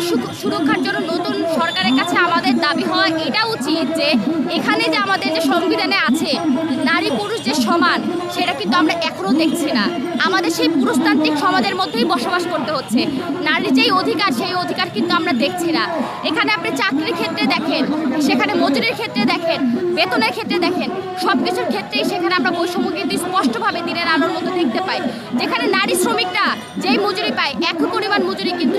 সু- সুরক্ষার জন্য নতুন সরকারের কাছে আমাদের দাবি হওয়া এটা উচিত যে এখানে যে আমাদের যে সংবিধানে আছে, নারী পুরুষ যে সমান, সেটা কিন্তু আমরা এখনও দেখছি না। আমাদের সেই পুরুষতান্ত্রিক সমাজের মধ্যেই বসবাস করতে হচ্ছে। নারীর যেই অধিকার, সেই অধিকার কিন্তু আমরা দেখছি না। এখানে আপনি চাকরির ক্ষেত্রে দেখেন, সেখানে মজুরির ক্ষেত্রে দেখেন, বেতনের ক্ষেত্রে দেখেন সব কিছুর ক্ষেত্রেই সেখানে আমরা বৈষম্য কিন্তু স্পষ্টভাবে দিনের আলোর মতো দেখতে পাই। যেখানে নারী শ্রমিকরা যেই মজুরি পায়, একই পরিমাণ মজুরি কিন্তু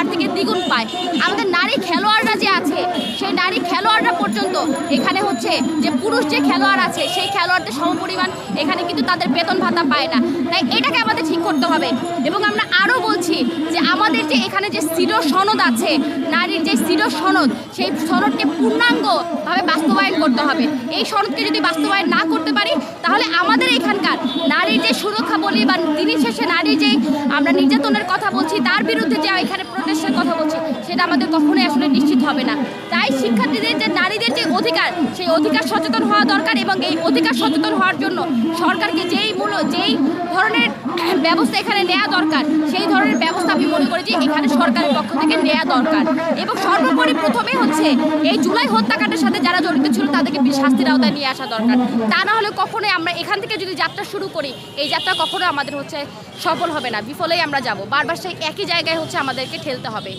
তার থেকে দ্বিগুণ পায়। আমাদের নারী খেলোয়াড়রা যে আছে, সেই নারী খেলোয়াড়রা পর্যন্ত এখানে হচ্ছে যে পুরুষ যে খেলোয়াড় আছে, সেই খেলোয়াড়দের সমপরিমাণ এখানে কিন্তু তাদের বেতন ভাতা পায় না। তাই এটাকে আমাদের ঠিক করতে হবে। এবং আমরা আরও বলছি যে আমাদের যে এখানে যে স্থির সনদ আছে, নারীর যে স্থির সনদ, সেই সনদকে পূর্ণাঙ্গভাবে বাস্তবায়ন করতে হবে। এই সনদকে যদি বাস্তবায়ন না করতে পারি, তাহলে আমাদের এখানকার নারীর যে সুরক্ষা বলি বা দিনের শেষে নারীর যে আমরা নির্যাতনের কথা বলছি, তার বিরুদ্ধে যে এখানে প্রোটেস্টের কথা বলছি, সেটা আমাদের কখনোই আসলে নিশ্চিত হবে না। তাই শিক্ষার্থীদের যে নারীদের যে অধিকার, সেই অধিকার সচেতন হওয়া দরকার এবং এই অধিকার সচেতন হওয়ার জন্য সরকারকে যেই মূল্য যেই ধরনের ব্যবস্থা এখানে নেওয়া দরকার, সেই ধরনের ব্যবস্থা আমি মনে করি যে এখানে সরকারের নেওয়া দরকার। এবং সর্বোপরি প্রথমে হচ্ছে এই জুলাই হত্যাকাণ্ডের সাথে যারা জড়িত ছিল, তাদেরকে শাস্তির আওতায় নিয়ে আসা দরকার। তা না হলে কখনোই আমরা এখান থেকে যদি যাত্রা শুরু করি, এই যাত্রা কখনো আমাদের হচ্ছে সফল হবে না। বিফলেই আমরা যাব। বারবার সেই একই জায়গায় হচ্ছে আমাদেরকে ঠেলতে হবে।